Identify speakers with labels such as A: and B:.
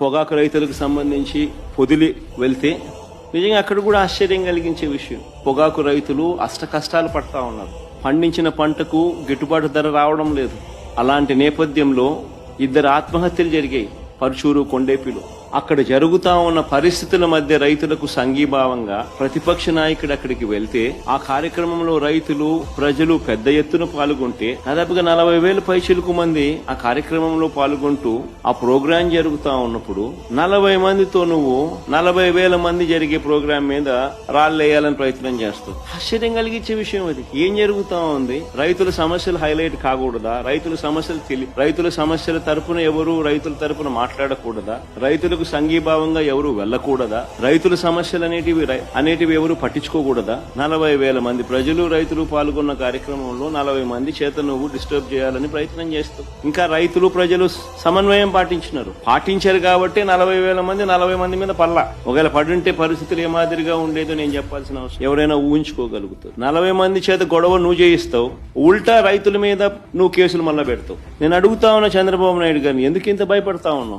A: పొగాకు రైతులకు సంబంధించి పొదిలి వెళ్తే నిజంగా అక్కడ కూడా ఆశ్చర్యం కలిగించే విషయం. పొగాకు రైతులు అష్ట కష్టాలు పడతా ఉన్నారు. పండించిన పంటకు గిట్టుబాటు ధర రావడం లేదు. అలాంటి నేపథ్యంలో ఇద్దరు ఆత్మహత్యలు జరిగాయి. పరుచూరు కొండేపిలో. అక్కడ జరుగుతా ఉన్న పరిస్థితుల మధ్య రైతులకు సంఘీభావంగా ప్రతిపక్ష నాయకుడు అక్కడికి వెళ్తే ఆ కార్యక్రమంలో రైతులు ప్రజలు పెద్ద ఎత్తున పాల్గొంటే దాదాపుగా నలభై వేల పైచిలకు మంది ఆ కార్యక్రమంలో పాల్గొంటూ ఆ ప్రోగ్రాం జరుగుతా ఉన్నప్పుడు నలభై మందితో నువ్వు నలభై వేల మంది జరిగే ప్రోగ్రాం మీద రాళ్ళేయాలని ప్రయత్నం చేస్తావు. ఆశ్చర్యం కలిగించే విషయం అది. ఏం జరుగుతా ఉంది? రైతుల సమస్యలు హైలైట్ కాకూడదా? రైతుల సమస్యలు తెలి రైతుల సమస్యల తరపున ఎవరు రైతుల తరపున మాట్లాడకూడదా? రైతులకు సంఘీభావంగా ఎవరు వెళ్ళకూడదా? రైతుల సమస్యలు అనేటివి రై- అనేటివి ఎవరు పట్టించుకోకూడదా? నలభై వేల మంది ప్రజలు రైతులు పాల్గొన్న కార్యక్రమంలో నలభై మంది చేత నువ్వు డిస్టర్బ్ చేయాలని ప్రయత్నం చేస్తావు. ఇంకా రైతులు ప్రజలు సమన్వయం పాటించినారు. పాటించారు కాబట్టి నలభై వేల మంది నలభై మంది మీద పల్లా ఒకవేళ పడుంటే పరిస్థితులు ఏ మాదిరిగా ఉండేదో నేను చెప్పాల్సిన అవసరం. ఎవరైనా ఊహించుకోగలుగుతారు. నలభై మంది చేత గొడవ నువ్వు చేయిస్తావు. ఉల్టా రైతుల మీద నువ్వు కేసులు మళ్ళా పెడతావు. నేను అడుగుతా ఉన్నా చంద్రబాబు నాయుడు గారిని ఎందుకు ఇంత భయపడతా ఉన్నావు?